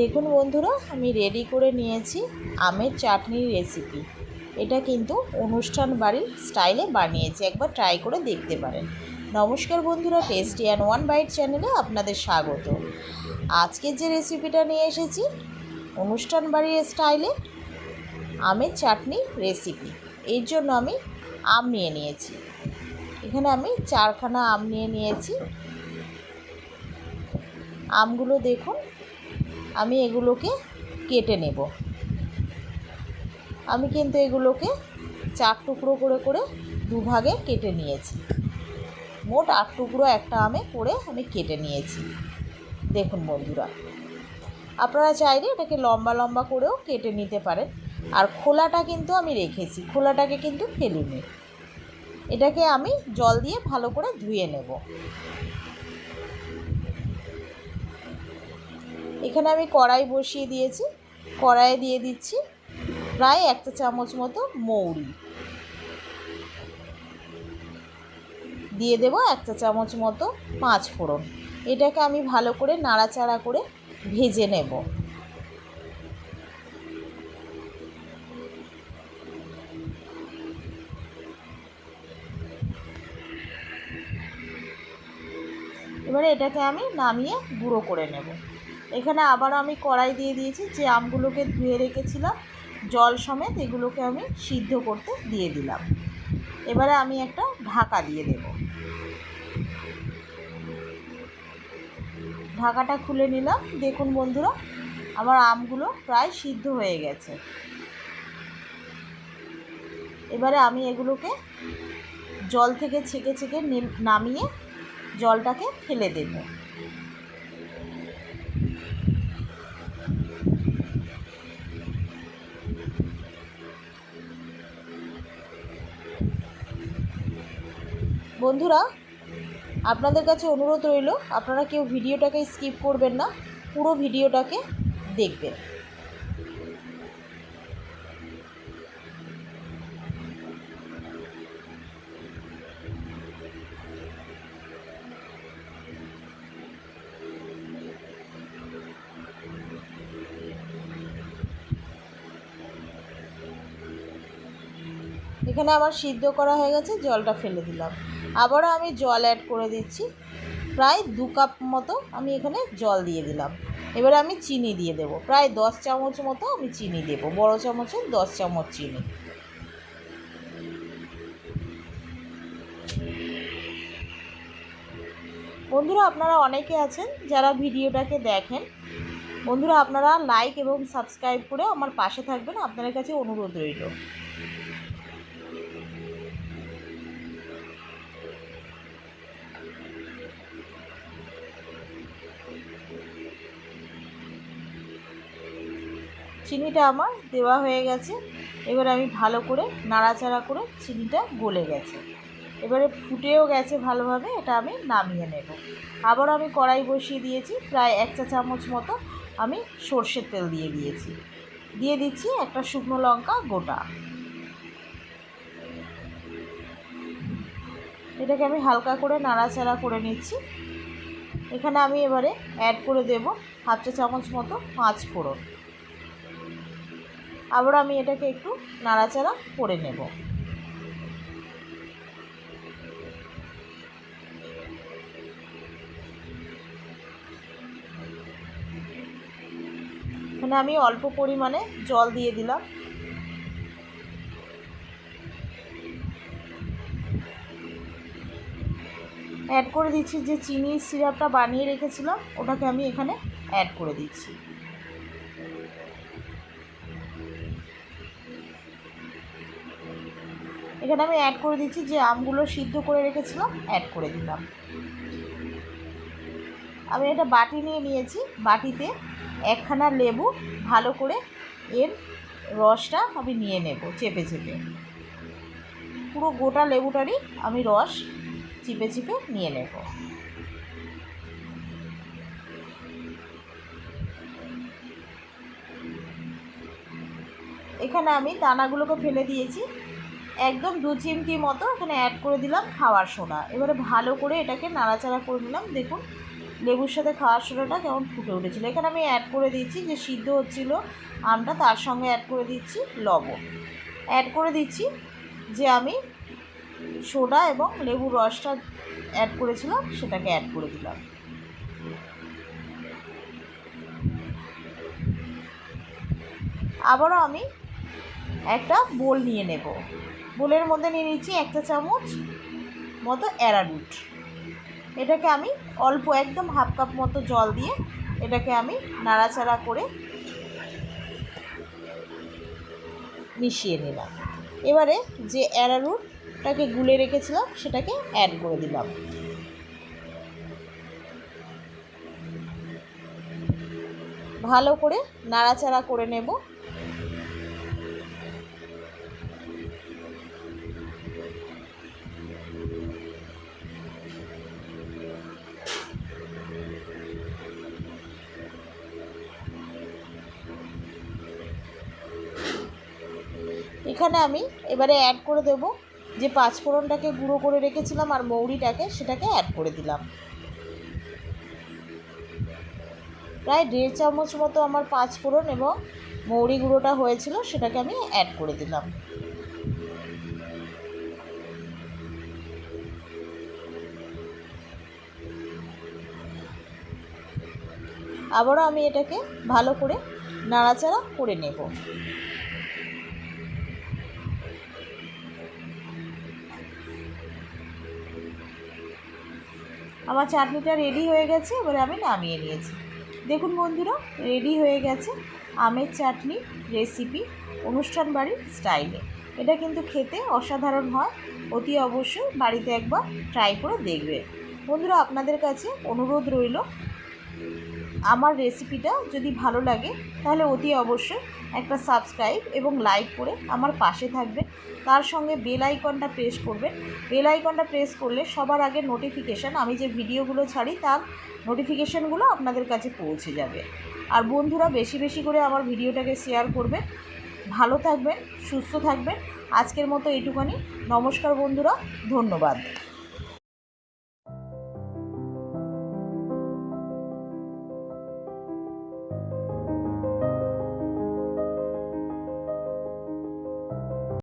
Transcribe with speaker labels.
Speaker 1: দেখুন বন্ধুরা, আমি রেডি করে নিয়েছি আমের চাটনির রেসিপি এটা কিন্তু অনুষ্ঠান বাড়ির স্টাইলে বানিয়েছি, একবার ট্রাই করে দেখতে পারেন। নমস্কার বন্ধুরা টেস্টি অ্যান্ড ওয়ান বাইট চ্যানেলে আপনাদের স্বাগত। আজকে যে রেসিপিটা নিয়ে এসেছি, অনুষ্ঠান বাড়ির স্টাইলে আমের চাটনি রেসিপি এর জন্য আমি আম নিয়ে নিয়েছি। এখানে আমি চারখানা আম নিয়ে নিয়েছি। আমগুলো দেখুন আমি এগুলোকে কেটে নেব। আমি কিন্তু এগুলোকে চার টুকরো করে করে দুভাগে কেটে নিয়েছি। মোট আট টুকরো একটা আমে করে আমি কেটে নিয়েছি। দেখুন বন্ধুরা, আপনারা চাইলে এটাকে লম্বা লম্বা করেও কেটে নিতে পারেন। আর খোলাটা কিন্তু আমি রেখেছি, খোলাটাকে কিন্তু ফেলিনি এটাকে আমি জল দিয়ে ভালো করে ধুয়ে নেব। এখানে আমি কড়াই বসিয়ে দিয়েছি। কড়াইয়ে দিয়ে দিচ্ছি প্রায় একটা চামচ মতো মৌরি। দিয়ে দেবো একটা চামচ মতো পাঁচ ফোড়ন। এটাকে আমি ভালো করে নাড়াচাড়া করে ভেজে নেব। এবারে এটাকে আমি নামিয়ে গুঁড়ো করে নেব। এখানে আবার আমি কড়াই দিয়ে দিয়েছি, যে আমগুলোকে ধুয়ে রেখেছিলাম, জল সমেত এগুলোকে আমি সিদ্ধ করতে দিয়ে দিলাম। এবারে আমি একটা ঢাকা দিয়ে দেব। ঢাকাটা খুলে নিলাম। দেখুন বন্ধুরা, আমার আমগুলো প্রায় সিদ্ধ হয়ে গেছে। এবারে আমি এগুলোকে জল থেকে ছেঁকে ছেঁকে নামিয়ে জলটাকে ফেলে দেবো। বন্ধুরা আপনাদের কাছে অনুরোধ রইল আপনারা কেউ ভিডিওটাকে স্কিপ করবেন না পুরো ভিডিওটাকে দেখবেন। এখানে আমার সিদ্ধ করা হয়ে গেছে, জলটা ফেলে দিলাম। আবারও আমি জল অ্যাড করে দিচ্ছি। প্রায় দু কাপ মতো আমি এখানে জল দিয়ে দিলাম। এবারে আমি চিনি দিয়ে দেবো। প্রায় দশ চামচ মতো আমি চিনি দেবো। বড় চামচে দশ চামচ চিনি। বন্ধুরা, আপনারা অনেকে আছেন যারা ভিডিওটাকে দেখেন। বন্ধুরা, আপনারা লাইক এবং সাবস্ক্রাইব করে আমার পাশে থাকবেন। আপনাদের কাছে অনুরোধ রইল। চিনিটা আমার দেওয়া হয়ে গেছে। এবার আমি ভালো করে নাড়াচাড়া করে চিনিটা গলে গেছে। এবারে ফুটেও গেছে ভালোভাবে, এটা আমি নামিয়ে নেব। আবার আমি কড়াই বসিয়ে দিয়েছি, প্রায় এক চা চামচ মতো আমি সর্ষের তেল দিয়ে দিয়েছি। দিয়ে দিচ্ছি একটা শুকনো লঙ্কা গোটা। এটাকে আমি হালকা করে নাড়াচাড়া করে নিচ্ছি। এখানে আমি এবারে অ্যাড করে দেব হাফ চা চামচ মতো পাঁচ ফোড়ন। আবার আমি এটাকে একটু নাড়াচাড়া করে নেব। এখানে আমি অল্প পরিমাণে জল দিয়ে দিলাম। অ্যাড করে দিচ্ছি যে চিনির সিরাপটা বানিয়ে রেখেছিলাম, ওটাকে আমি এখানে অ্যাড করে দিচ্ছি। এখানে আমি অ্যাড করে দিচ্ছি যে আমগুলো সিদ্ধ করে রেখেছিলাম অ্যাড করে দিলাম। আমি এটা বাটি নিয়ে নিয়েছি, বাটিতে একখানা লেবু ভালো করে এর রসটা আমি নিয়ে নেব চেপে চেপে। পুরো গোটা লেবুটারই আমি রস চিপে চিপে নিয়ে নেব। এখানে আমি দানাগুলোকে ফেলে দিয়েছি। একদম দু চিমটি মতো এখানে অ্যাড করে দিলাম খাওয়ার সোডা। এবারে ভালো করে এটাকে নাড়াচাড়া করে নিলাম। দেখুন, লেবুর সাথে খাওয়ার সোডাটা কেমন ফুটে উঠেছিল। এখানে আমি অ্যাড করে দিচ্ছি যে সিদ্ধ হচ্ছিল আমটা, তার সঙ্গে অ্যাড করে দিচ্ছি লবণ। অ্যাড করে দিচ্ছি যে আমি সোডা এবং লেবুর রসটা অ্যাড করেছিলাম, সেটাকে অ্যাড করে দিলাম। আবারও আমি একটা বোল নিয়ে নেব। বোলের মধ্যে নিয়ে নিচ্ছি একটা চামচ মতো অ্যারারুট। এটাকে আমি অল্প একদম হাফ কাপ মতো জল দিয়ে এটাকে আমি নাড়াচাড়া করে মিশিয়ে নিলাম। এবারে যে অ্যারারুটটাকে গুলে রেখেছিলাম, সেটাকে অ্যাড করে দিলাম। ভালো করে নাড়াচাড়া করে নেব। এখানে আমি এবারে অ্যাড করে দেব যে পাঁচফোড়নটাকে গুঁড়ো করে রেখেছিলাম আর মৌরিটাকে সেটাকে অ্যাড করে দিলাম। প্রায় দেড় চামচ মতো আমার পাঁচফোড়ন এবং মৌরি গুঁড়োটা হয়েছিল, সেটাকে আমি অ্যাড করে দিলাম। আবারও আমি এটাকে ভালো করে নাড়াচাড়া করে নেব। আমার চাটনিটা রেডি হয়ে গেছে, এবারে আমি নামিয়ে নিয়েছি। দেখুন বন্ধুরা রেডি হয়ে গেছে আমের চাটনি রেসিপি অনুষ্ঠান বাড়ির স্টাইলে এটা কিন্তু খেতে অসাধারণ হয়, অতি অবশ্যই বাড়িতে একবার ট্রাই করে দেখবে। বন্ধুরা, আপনাদের কাছে অনুরোধ রইল। আমার রেসিপিটা যদি ভালো লাগে, তাহলে অতি অবশ্যই একটা সাবস্ক্রাইব এবং লাইক করে আমার পাশে থাকবেন। তার সঙ্গে বেল আইকনটা প্রেস করবেন। বেল আইকনটা প্রেস করলে সবার আগে নোটিফিকেশান আমি যে ভিডিওগুলো ছাড়ি, তার নোটিফিকেশানগুলো আপনাদের কাছে পৌঁছে যাবে। আর বন্ধুরা, বেশি বেশি করে আমার ভিডিওটাকে শেয়ার করবেন। ভালো থাকবেন, সুস্থ থাকবেন। আজকের মতো এইটুখানি নমস্কার বন্ধুরা, ধন্যবাদ।